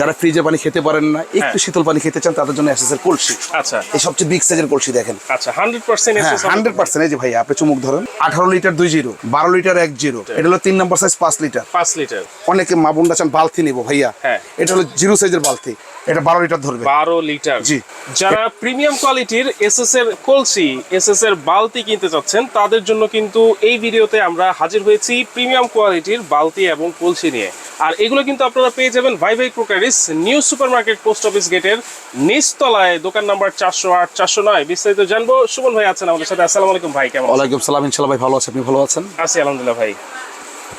যারা ফ্রিজে পানি খেতে পারেন না একটু শীতল পানি খেতে চান তাদের জন্য এসএস এর কলসি। আচ্ছা। এই সবচেয়ে বিগ সাইজের কলসি দেখেন। আচ্ছা হান্ড্রেড পার্সেন্ট হ্যাঁ হান্ড্রেড পার্সেন্ট এই যে ভাই আপনি চুমুক ধরেন আঠারো লিটার দুই জিরো বারো লিটার এক জিরো। এটা হলো তিন নম্বর সাইজ পাঁচ লিটার। পাঁচ লিটার। অনেকে মা বোনরা চান বালতি নিবো ভাইয়া। হ্যাঁ। এটা হলো জিরো সাইজের বালতি। এটা বারো লিটার ধরবে। বারো লিটার। জি। যারা প্রিমিয়াম কোয়ালিটির এসএস এর কলসি এসএস এর বালতি কিনতে চাচ্ছেন তাদের জন্য কিন্তু এই ভিডিওতে আমরা হাজির হয়েছি প্রিমিয়াম কোয়ালিটির বালতি এবং কলসি নিয়ে। আর এগুলো কিন্তু আপনারা পেয়ে যাবেন ভাই ভাই crockeries new supermarket post office গেটের নিচতলায় দোকান নাম্বার চারশো আট চারশো নয়। বিস্তারিত জানব। সুমন ভাই আছেন আমাদের সাথে। আসসালামু আলাইকুম ভাই কেমন আছেন? ওয়ালাইকুম সালাম ইনশাল্লাহ ভাই ভালো আছে। আপনি ভালো আছেন? আছি আলহামদুলিল্লাহ ভাই।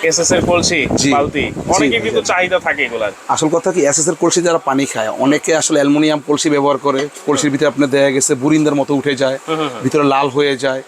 এসএস এর কলসি। বালতি অনেকে কিন্তু চাহিদা থাকে এগুলার আসল কথা কি এসএস এর কলসি যারা পানি খায় অনেকে আসলে অ্যালুমিনিয়াম কলসি ব্যবহার করে। কলসির ভিতরে আপনার দেয়া গেছে বুরিন্দার মতো উঠে যায় ভিতরে লাল হয়ে যায়।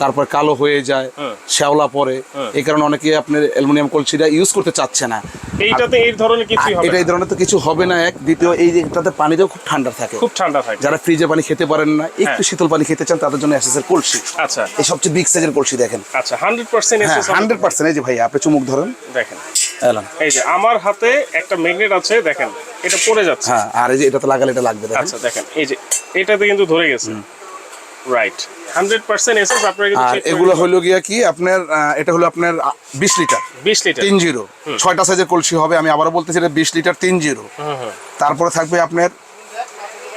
তারপর কালো হয়ে যায় শ্যাওলা পরে। এই কারণে অনেকে আপনার অ্যালুমিনিয়াম কলসিটা ইউজ করতে চাচ্ছে না। এইটাতে এই ধরনের কিছুই হবে এটা এই ধরনের তো কিছু হবে না এক। দ্বিতীয় এই যে পানিটাও খুব ঠান্ডা থাকে। খুব ঠান্ডা থাকে। যারা ফ্রিজে পানি খেতে পারেন না একটু শীতল পানি খেতে চান তাদের জন্য এসএস এর কলসি। আচ্ছা। এই সবচেয়ে বিগ সাইজের কলসি দেখেন। আচ্ছা হান্ড্রেড পার্সেন্ট হ্যাঁ হান্ড্রেড পার্সেন্ট এই যে ভাই আপনি চুমুক ধরেন। দেখেন। এই যে আমার হাতে একটা ম্যাগনেট আছে দেখেন এটা পড়ে যাচ্ছে। হ্যাঁ আর এই যে এটাতে লাগালে এটা লাগবে দেখেন। আচ্ছা দেখেন এই যে এটাতে কিন্তু ধরে গেছে। রাইট হান্ড্রেড পার্সেন্ট এসএস আপনারা কিন্তু এগুলো হলো গিয়া কি? আপনার এটা হলো আপনার বিশ লিটার। 20 লিটার। তিন জিরো। ছয়টা সাইজের কলসি হবে আমি আবারও বলতেছি এটা বিশ লিটার তিন জিরো। হুম হুম তারপরে থাকবে আপনার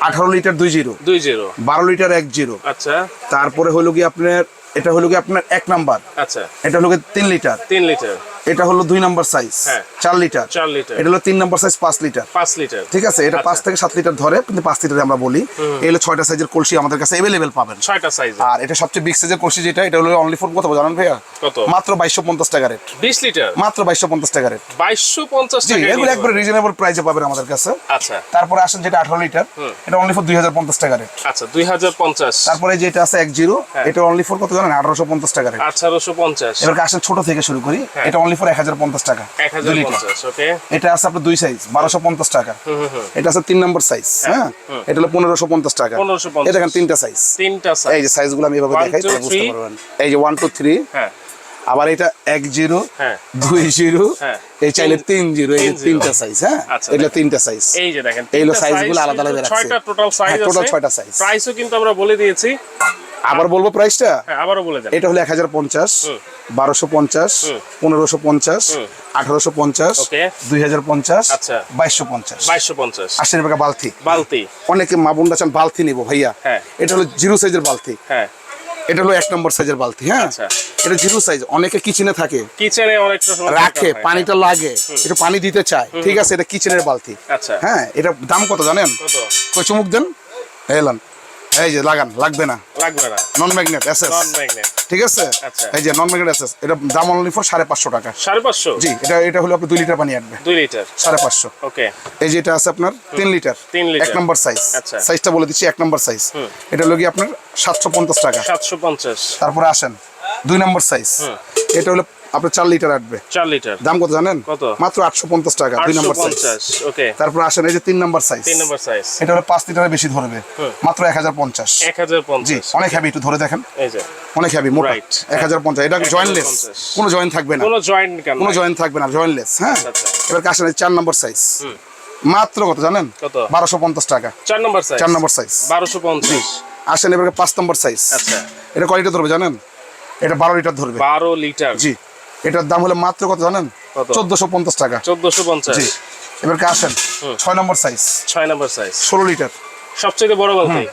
আঠারো লিটার দুই জিরো। দুই জিরো। বারো লিটার এক জিরো। আচ্ছা। তারপরে হলো কি আপনার এটা হলো কি আপনার এক নাম্বার। আচ্ছা। এটা হলো কি তিন লিটার। তিন লিটার। এটা হলো দুই নাম্বার সাইজ হ্যাঁ। চার লিটার। চার লিটার। এটা হলো তিন নাম্বার সাইজ পাঁচ লিটার। পাঁচ লিটার। ঠিক আছে? এটা পাঁচ থেকে সাত লিটার ধরে কিন্তু পাঁচ লিটার আমরা বলি। এই হলো ছয়টা সাইজের কলসি আমাদের কাছে এভেলেবেল পাবেন। ছয়টা সাইজ আর এটা সবচেয়ে বিগ সাইজের কলসি যেটা এটা হলো অনলি ফোর কত জানেন ভাইয়া? কত? মাত্র বাইশশো পঞ্চাশ টাকা রেট বিশ লিটার? মাত্র বাইশশো পঞ্চাশ টাকা রেট বাইশশো পঞ্চাশ টাকা এগুলো একবার রিজনেবল প্রাইসে পাবেন আমাদের কাছে। আচ্ছা। তারপরে আসেন যেটা আঠারো লিটার এটা অনলি ফর দুই হাজার পঞ্চাশ টাকা রেট আচ্ছা দুই হাজার পঞ্চাশ। তারপরে যেটা আছে এক জিরো হ্যাঁ। এটা অনলি ফর কত জানেন? আঠারোশো পঞ্চাশ টাকা রেট আঠারোশো পঞ্চাশ। এবার আসেন ছোট থেকে শুরু করি। হ্যাঁ। এটা অনলি ফর এক হাজার পঞ্চাশ টাকা। এটা আছে আপনার দুই সাইজ বারোশো পঞ্চাশ টাকা। এটা আছে তিন নম্বর সাইজ হ্যাঁ এটা হলো পনেরোশো পঞ্চাশ টাকা। 1550 এটা দেখেন তিনটা সাইজ তিনটা এই যে সাইজগুলো আমি এভাবে দেখাই বুঝতে পারবেন। এই যে ওয়ান টু থ্রি হ্যাঁ। আবার এটা এক জিরো হ্যাঁ। দুই জিরো। হ্যাঁ। এই চাইলে তিন জিরো এই তিনটা সাইজ হ্যাঁ? আচ্ছা, এগুলো দেখেন। তিনটা সাইজ এই যে দেখেন এই হলো তিনটা size size গুলো আলাদা আলাদা রাখছে। ছয়টা টোটাল সাইজ হ্যাঁ, আছে। total ছয়টা size। প্রাইসও কিন্তু আমরা বলে দিয়েছি। আবার বলব প্রাইসটা হ্যাঁ আবারও বলে দেন। এটা হলো এক হাজার পঞ্চাশ বারোশো পঞ্চাশ পনেরোশো পঞ্চাশ আঠারোশো পঞ্চাশ দুই হাজার পঞ্চাশ আচ্ছা। বাইশশো পঞ্চাশ। বাইশশো পঞ্চাশ। আশি টাকা বালতি। বালতি। অনেকে মা বোনরা চান বালতি নিবো ভাইয়া। হ্যাঁ। এটা হলো জিরো সাইজের বালতি। হ্যাঁ। এটা হলো এক নম্বর সাইজের বালতি হ্যাঁ? আচ্ছা। এটা জিরো সাইজ। অনেকে কিচেনে থাকে। কিচেনে অনেকটা রাখে পানিটা লাগে। একটু পানি দিতে চায়। ঠিক আছে এটা কিচেনের বালতি। আচ্ছা। হ্যাঁ এটা দাম কত জানেন? কত? চুমুক দেন। এলান। এই যে লাগান লাগবে না। লাগবে না। Non magnet SS non magnet ঠিক আছে? আচ্ছা। এই যে নন ম্যাগনেট এসএস এটা দাম অনলি ফর সাড়ে পাঁচশো টাকা। সাড়ে পাঁচশো? জি এটা এটা হলো আপনি দুই লিটার পানি আসবে দুই লিটার। সাড়ে পাঁচশো। ওকে। এই যে এটা আছে আপনার তিন লিটার। তিন লিটার। এক নম্বর সাইজ আচ্ছা। সাইজটা বলে দিচ্ছি এক নম্বর সাইজ এটা কি আপনার সাতশো পঞ্চাশ টাকা। সাতশো পঞ্চাশ। তারপরে আসেন দুই নম্বর সাইজ এটা হলো আপনার চার লিটার আসবে চার লিটার দাম কত জানেন? কত? মাত্র আটশো পঞ্চাশ টাকা দুই নম্বর সাইজ ওকে তারপর আসেন এই যে তিন নম্বর সাইজ তিন নম্বর সাইজ এটা হলো পাঁচ লিটারের বেশি ধরবে মাত্র এক হাজার পঞ্চাশ। এক হাজার জি অনেক হ্যাভি একটু ধরে দেখেন। এই যে। অনেক হ্যাভি মোটা। এক হাজার পঞ্চাশ এটা জয়েন্টলেস কোনো জয়েন্ট থাকবে না। কোনো জয়েন্ট কোনো জয়েন্ট থাকবে না জয়েন্টলেস হ্যাঁ? আচ্ছা। এবার আসেন এই চার নম্বর সাইজ মাত্র কত জানেন? কত? বারোশো পঞ্চাশ টাকা। চার নম্বর সাইজ চার নম্বর সাইজ বারোশো পঞ্চাশ। আসেন এবার পাঁচ নম্বর সাইজ আচ্ছা। এটা কয় লিটার ধরবে জানেন? এটা বারো লিটার ধরবে। বারো লিটার জি। এটার দাম হলো মাত্র কত জানেন? চোদ্দশো পঞ্চাশ টাকা। চোদ্দশো পঞ্চাশ। এবার কে আসেন ছয় নম্বর সাইজ ছয় নম্বর সাইজ ষোলো লিটার সবচেয়ে বড় বালতি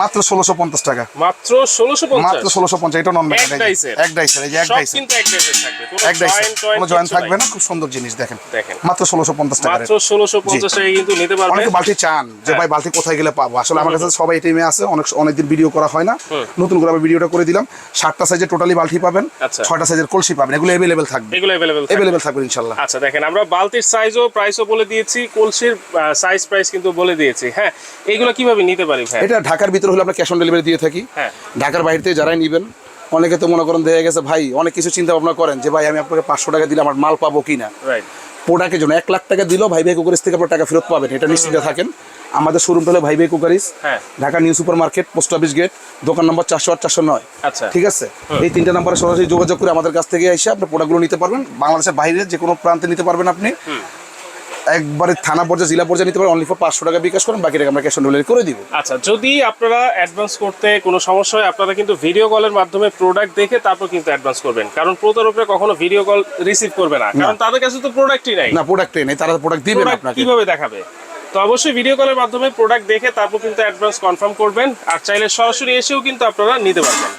মাত্র ষোলোশো পঞ্চাশ টাকা। মাত্র ষোলোশো মাত্র ষোলোশো পঞ্চাশ এটা নন এক ডাইসের। এক ডাইসের এই যে এক ডাইসের কিন্তু এক ডাইসের থাকবে কোনো এক ডাইসের জয়েন্ট কোনো জয়েন্ট থাকবে না খুব সুন্দর জিনিস দেখেন। দেখেন। মাত্র ষোলোশো পঞ্চাশ টাকা মাত্র ষোলোশো পঞ্চাশ টাকা কিন্তু নিতে পারবে। অনেকে বালতি চান যে হ্যাঁ। ভাই বালতি কোথায় গেলে পাবো? আসলে আমার কাছে সবাই টিমে আছে অনেক অনেকদিন ভিডিও করা হয় না। নতুন করে আবার ভিডিওটা করে দিলাম। সাতটা সাইজের টোটালি বালতি পাবেন আচ্ছা। ছয়টা সাইজের কলসি পাবেন এগুলো অ্যাভেলেবেল থাকবে। এগুলো অ্যাভেলেবেল অ্যাভেলেবেল থাকবে ইনশাল্লাহ। আচ্ছা দেখেন আমরা বালতির সাইজও প্রাইসও বলে দিয়েছি কলসির সাইজ প্রাইস কিন্তু বলে দিয়েছি হ্যাঁ। এগুলো কীভাবে নিতে পারি ভাই? এটা ঢাকার ভিতরে হলে আমরা ক্যাশ অন ডেলিভারি দিয়ে থাকি। হ্যাঁ। ঢাকার বাইরে থেকে যারাই নিবেন অনেকে তো মনে করেন দেখা গেছে ভাই অনেক কিছু চিন্তা ভাবনা করেন যে ভাই আমি আপনাকে পাঁচশো টাকা দিলে আমার মাল পাবো কিনা? প্রোডাক্টের জন্য এক লাখ টাকা দিলেও ভাই ভাই কুকারিস থেকে আপনার টাকা ফেরত পাবেন এটা নিশ্চিত থাকেন। আমাদের শোরুমটা হলো ভাই ভাই কুকারিস হ্যাঁ। Dhaka new super market post office gate দোকান নম্বর চারশো আট চারশো নয়। আচ্ছা। ঠিক আছে? এই তিনটা নাম্বারে সরাসরি যোগাযোগ করে আমাদের কাছ থেকে এসে আপনি প্রোডাক্টগুলো নিতে পারবেন। বাংলাদেশের বাইরে যে কোনো প্রান্তে নিতে পারবেন আপনি। একবারে থানা পর্যায়ে জেলা পর্যায়ে নিতে পারেন অনলি ফর পাঁচশো টাকা বিকাশ করেন বাকি টাকা আমরা ক্যাশ অন ডেলিভারি করে দিব। আচ্ছা যদি আপনারা অ্যাডভান্স করতে কোনো সমস্যা হয় আপনারা কিন্তু ভিডিও কলের মাধ্যমে প্রোডাক্ট দেখে তারপর কিন্তু অ্যাডভান্স করবেন। কারণ প্রতারকরা কখনো ভিডিও কল রিসিভ করবে না। কারণ তাদের কাছে তো প্রোডাক্টই নাই। না প্রোডাক্টই নেই তারা প্রোডাক্ট দিবে না আপনাকে। কীভাবে দেখাবে? তো অবশ্যই ভিডিও কলের মাধ্যমে প্রোডাক্ট দেখে তারপর কিন্তু অ্যাডভান্স কনফার্ম করবেন। আর চাইলে সরাসরি এসেও কিন্তু আপনারা নিতে পারবেন।